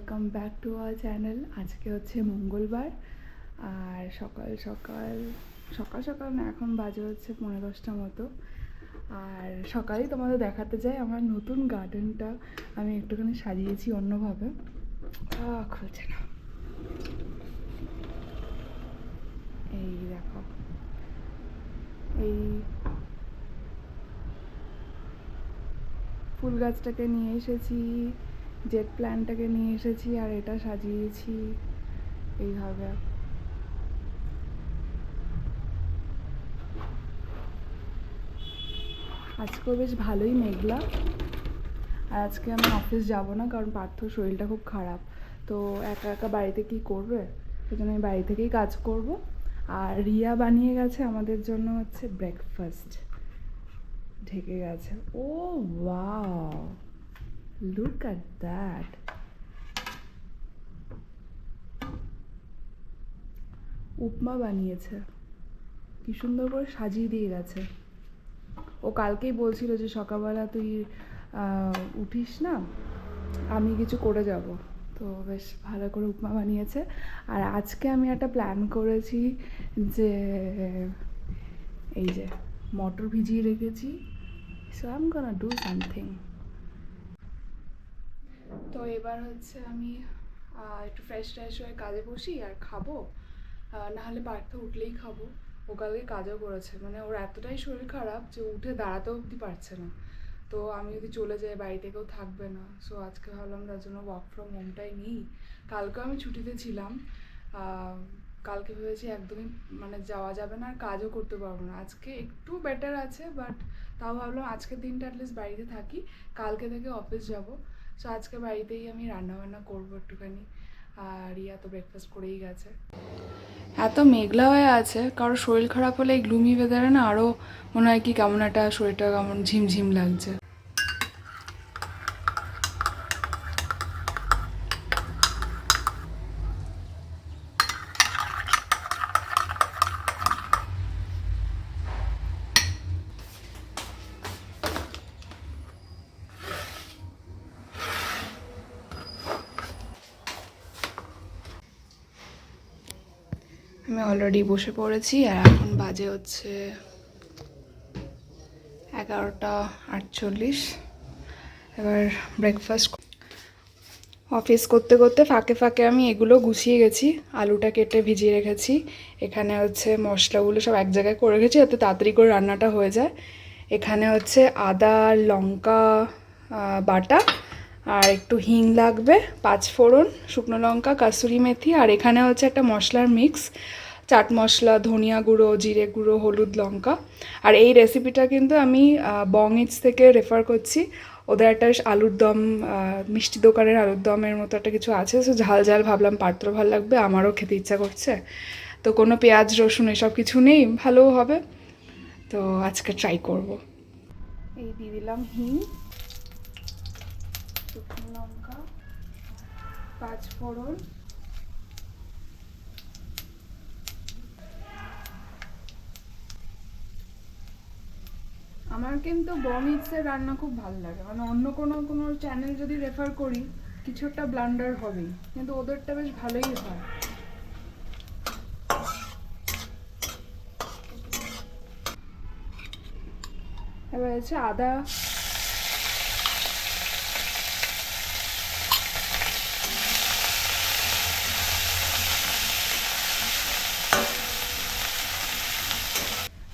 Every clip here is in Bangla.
Welcome back to our channel আজকে হচ্ছে মঙ্গলবার, আর সকাল সকাল সকাল সকাল না, এখন বাজে হচ্ছে পনেরো দশটা মতো। আর সকালেই তোমাদের দেখাতে যাই আমার নতুন গার্ডেনটা আমি একটুখানি সাজিয়েছি অন্যভাবে। খুলছে না। এই দেখো। এই ফুল গাছটাকে নিয়ে এসেছি। জেট প্ল্যানটাকে নিয়ে এসেছি আর এটা সাজিয়েছি এইভাবে। আজকেও বেশ ভালোই মেঘলা। আর আজকে আমি অফিস যাব না, কারণ পার্থর শরীরটা খুব খারাপ। তো একা একা বাড়িতে কি করবে? সেই জন্য আমি বাড়ি থেকেই কাজ করব। আর রিয়া বানিয়ে গেছে আমাদের জন্য হচ্ছে ব্রেকফাস্ট ঢেকে গেছে। ও wow look at that upma বানিয়েছে। কি সুন্দর করে সাজিয়ে দিয়ে গেছে। ও কালকেই বলছিল যে সকালবেলা তুই উঠিস না, আমি কিছু করে যাব। তো বেশ ভালো করে উপমা বানিয়েছে। আর আজকে আমি একটা প্ল্যান করেছি যে, এই যে, মটর ভিজিয়ে রেখেছি। So I gonna do something তো এবার হচ্ছে আমি একটু ফ্রেশ ট্রেশ হয়ে কাজে বসি আর খাব। নাহলে পার্থ উঠলেই খাব। ও কালকে কাজও করেছে। মানে ওর এতটাই শরীর খারাপ যে উঠে দাঁড়াতেও অবধি পারছে না। তো আমি যদি চলে যাই, বাড়িতে কেউ থাকবে না। সো আজকে ভাবলাম তার জন্য ওয়ার্ক ফ্রম হোমটাই নিই। কালকেও আমি ছুটিতে ছিলাম। কালকে ভেবেছি একদমই মানে যাওয়া যাবে না আর কাজও করতে পারব না। আজকে একটু বেটার আছে বাট তাও ভাবলাম আজকের দিনটা অ্যাটলিস্ট বাড়িতে থাকি। কালকে থেকে অফিস যাব। সো আজকে বাড়িতেই আমি রান্না বান্না করব একটুখানি। আর রিয়া তো ব্রেকফাস্ট করেই গেছে। এত মেঘলা হয়ে আছে, কারও শরীর খারাপ হলে এই গ্লুমি ওয়েদারে না আরও মনে হয় কি কেমন একটা শরীরটা কেমন ঝিমঝিম লাগছে। আমি অলরেডি বসে পড়েছি আর এখন বাজে হচ্ছে এগারোটা আটচল্লিশ। এবার ব্রেকফাস্ট অফিস করতে করতে ফাঁকে ফাঁকে আমি এগুলো গুছিয়ে গেছি, আলুটা কেটে ভিজিয়ে রেখেছি। এখানে হচ্ছে মশলাগুলো সব এক জায়গায় করে রেখেছি যাতে তাড়াতাড়ি করে রান্নাটা হয়ে যায়। এখানে হচ্ছে আদা, লঙ্কা বাটা আর একটু হিং লাগবে পাঁচ ফোড়ন শুকনো লঙ্কা, কাসুরি মেথি আর এখানে হচ্ছে একটা মশলার মিক্স চাট মশলা, ধনিয়া গুঁড়ো, জিরে গুঁড়ো, হলুদ লঙ্কা। আর এই রেসিপিটা কিন্তু আমি বং ইটস থেকে রেফার করছি। ওদের একটা আলুর দম মিষ্টি দোকানের আলুর দমের মতো একটা কিছু আছে। সো ঝাল ঝাল ভাবলাম, পাত্র ভালো লাগবে, আমারও খেতে ইচ্ছা করছে। তো কোনো পেঁয়াজ, রসুন এসব কিছু নেই, ভালোও হবে। তো আজকে ট্রাই করব। এই দিয়ে দিলাম হিং, শুকনো লঙ্কা পাঁচ ফোড়ন আমার কিন্তু বমিক্সের রান্না খুব ভালো লাগে। মানে অন্য কোনো কোনো চ্যানেল যদি রেফার করি, কিছু একটা ব্লান্ডার হবেই। কিন্তু ওদেরটা বেশ ভালোই হয়। এবার হচ্ছে আদা।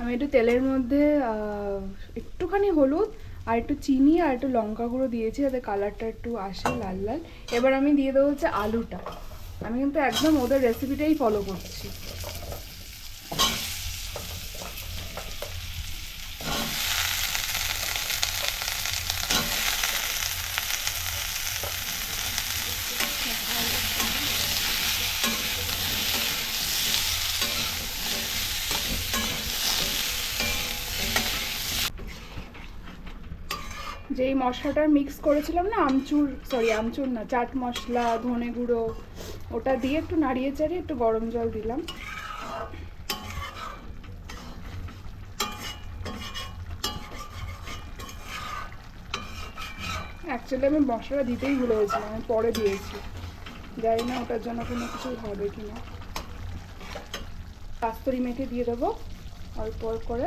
আমি একটু তেলের মধ্যে একটুখানি হলুদ আর একটু চিনি আর একটু লঙ্কা গুঁড়ো দিয়েছি, যাতে কালারটা একটু আসে লাল লাল। এবার আমি দিয়ে দেবো হচ্ছে আলুটা। আমি কিন্তু একদম ওদের রেসিপিটাই ফলো করছি। যেই মশলাটা মিক্স করেছিলাম না, আমচুর সরি আমচুর না, চাট মশলা, ধনে গুঁড়ো, ওটা দিয়ে একটু নাড়িয়ে চাড়িয়ে একটু গরম জল দিলাম। অ্যাকচুয়ালি আমি মশলাটা দিতেই ভুলে গেছিলাম, আমি পরে দিয়েছি। জানি না ওটার জন্য কোনো কিছু হবে কি না কাস্তরি মেথি দিয়ে দেবো অল্প করে।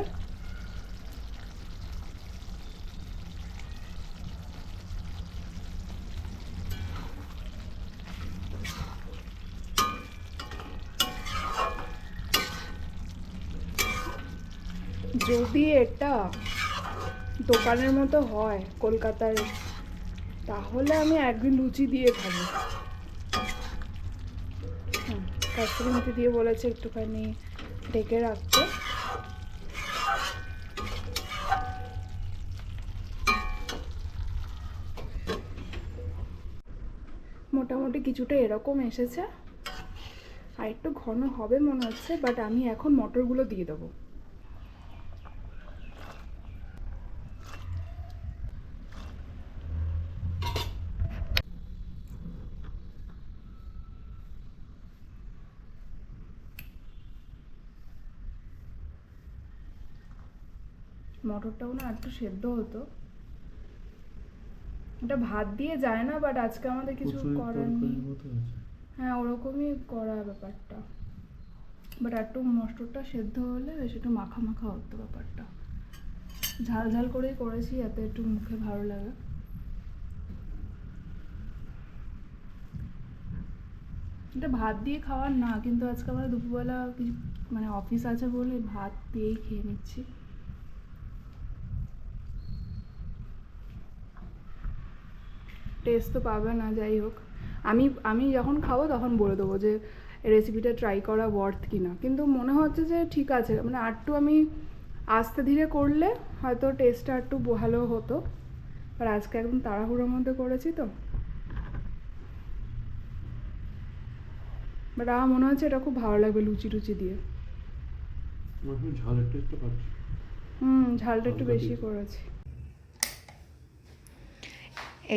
যদি এটা দোকানের মতো হয় কলকাতার তাহলে আমি একদিন লুচি দিয়ে খাব। মেথি দিয়ে বলেছে একটুখানি ঢেকে রাখতে। মোটামুটি কিছুটা এরকম এসেছে। আর একটু ঘন হবে মনে হচ্ছে বাট আমি এখন মটরগুলো দিয়ে দেবো। মটরটাও না একটু সেদ্ধ হতো। এটা ভাত দিয়ে যায় না বাট আজকে আমাদের কিছু করার নেই। হ্যাঁ ওরকমই করা ব্যাপারটা। বাট একটু মটরটা সেদ্ধ হলে বেশ একটু মাখা মাখা হতো ব্যাপারটা। ঝাল ঝাল করেই করেছি এতে একটু মুখে ভালো লাগে। এটা ভাত দিয়ে খাওয়ার না কিন্তু আজকে আমাদের দুপুরবেলা কিছু মানে অফিস আছে বলে ভাত দিয়েই খেয়ে নিচ্ছি। টেস্ট তো পাবে না যাই হোক। আমি আমি যখন খাব তখন বলে দেবো যে রেসিপিটা ট্রাই করা ওয়ার্থ কিনা। কিন্তু মনে হচ্ছে যে ঠিক আছে মানে আরটু আমি আস্তে ধীরে করলে হয়তো টেস্টটা একটু ভালো হতো। আর আজকে একদম তাড়াহুড়োর মধ্যে করেছি তো। বাট আমার মনে হচ্ছে এটা খুব ভালো লাগবে লুচি টুচি দিয়ে। ঝালের টেস্টটা পাচ্ছি? হুম ঝালটা একটু বেশি করেছি।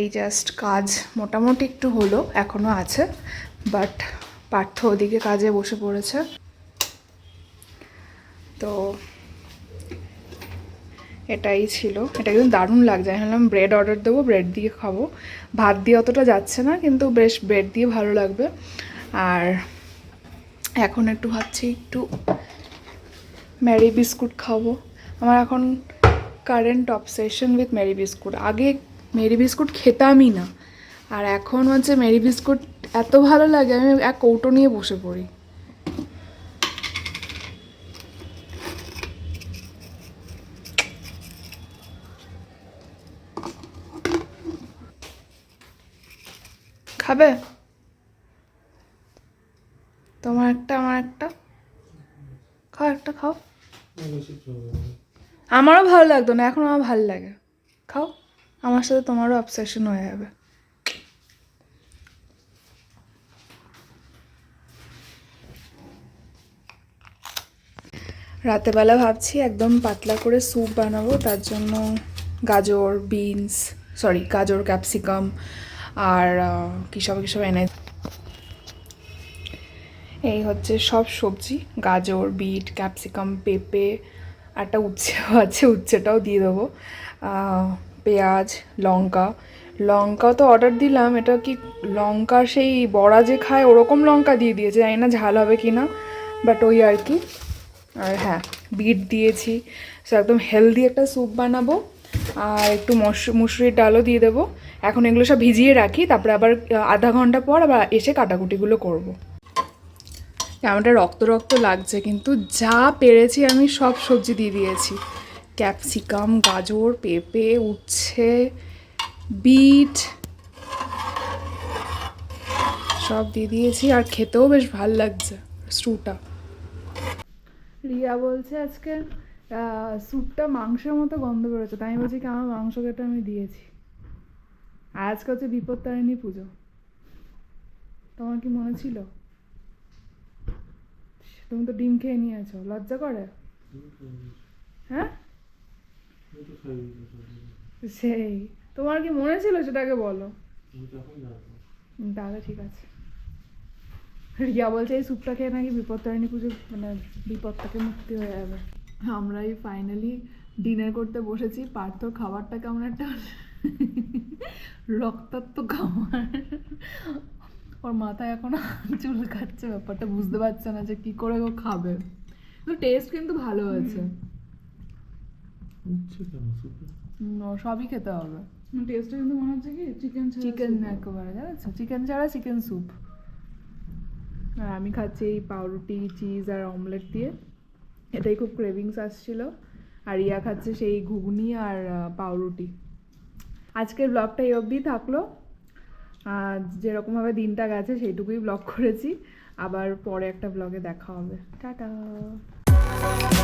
এই জাস্ট কাজ মোটামুটি একটু হলো, এখনও আছে বাট পার্থ ওদিকে কাজে বসে পড়েছে। তো এটাই ছিল। এটা কিন্তু দারুণ লাগছে। আমি ভাবলাম ব্রেড অর্ডার দেবো ব্রেড দিয়ে খাব। ভাত দিয়ে অতটা যাচ্ছে না, কিন্তু বেশ ব্রেড দিয়ে ভালো লাগবে। আর এখন একটু ভাবছি একটু ম্যারি বিস্কুট খাব। আমার এখন current obsession with Marie biscuit আগে মেরি বিস্কুট খেতামই না। আর এখন হচ্ছে মেরি বিস্কুট এত ভালো লাগে আমি এক কৌটো নিয়ে বসে পড়ি। খাবে? তোমার একটা আমার একটা? খাও একটা খাও। আমারও ভালো লাগতো না এখন আমার ভালো লাগে। খাও। আমার সাথে তোমারও অবসেশন হয়ে যাবে। রাতেবেলা ভাবছি একদম পাতলা করে স্যুপ বানাবো, তার জন্য গাজর বিনস সরি গাজর ক্যাপসিকাম আর কী সব কী সব এনে এই হচ্ছে সব সবজি, গাজর বিট ক্যাপসিকাম পেঁপে একটা উচ্ছেও আছে, উচ্ছেটাও দিয়ে দেবো। পেঁয়াজ, লঙ্কা। লঙ্কা তো অর্ডার দিলাম, এটা কি লঙ্কা সেই বড়া যে খায় ওরকম লঙ্কা দিয়ে দিয়েছে, জানি না ঝাল হবে কি না বাট ওই আর কি। আর হ্যাঁ বিট দিয়েছি সো একদম হেলদি একটা স্যুপ বানাবো, আর একটু মশ, মুসুরির ডালও দিয়ে দেবো। এখন এগুলো সব ভিজিয়ে রাখি, তারপরে আবার আধা ঘণ্টা পর আবার এসে কাটাকুটিগুলো করব। আমারটা রক্ত রক্ত লাগছে, কিন্তু যা পেরেছি আমি সব সবজি দিয়ে দিয়েছি। ক্যাপসিকাম গাজর পেঁপে উচ্ছে বিট সব দিয়ে দিয়েছি আর খেতেও বেশ ভালো লাগছে স্টুটা রিয়া বলছে আজকে স্যুপটা মাংসের মতো গন্ধ বেরোচ্ছে তাই আমি বলছি কি আমার মাংস কেটে আমি দিয়েছি। আর আজকে হচ্ছে বিপত্তারিণী পুজো। তোমার কি মনে ছিল? তুমি তো ডিম খেয়ে নিয়েছো লজ্জা করে? হ্যাঁ? সেই। তোমার কি মনে ছিল সেটাকে বলো? তাহলে ঠিক আছে। রিয়া বলছে এই স্যুপটা খেয়ে নাকি বিপত্তারিণী পুজো মানে বিপদ থেকে মুক্তি হয়ে যাবে। আমরাই ফাইনালি ডিনার করতে বসেছি। পার্থর খাবারটা কেমন একটা রক্তাক্ত খাবার। ওর মাথায় এখন চুল খাচ্ছে ব্যাপারটা বুঝতে পারছে না যে কি করে ও খাবে। কিন্তু টেস্ট কিন্তু ভালো হয়েছে। উঠছে কেন সুপে সবই খেতে হবে। টেস্টটা কিন্তু মনে হচ্ছে কি চিকেন চিকেন একেবারে জানাচ্ছ চিকেন ছাড়া চিকেন স্যুপ আর আমি খাচ্ছি এই পাউরুটি চিজ আর অমলেট দিয়ে। এটাই খুব ক্রেভিংস আসছিল। আর ইয়া খাচ্ছে সেই ঘুগনি আর পাউরুটি। আজকের ব্লগটা এই অবধি থাকল। আর যেরকমভাবে দিনটা গেছে সেইটুকুই ব্লগ করেছি। আবার পরে একটা ব্লগে দেখা হবে। টাটা! Uh-uh.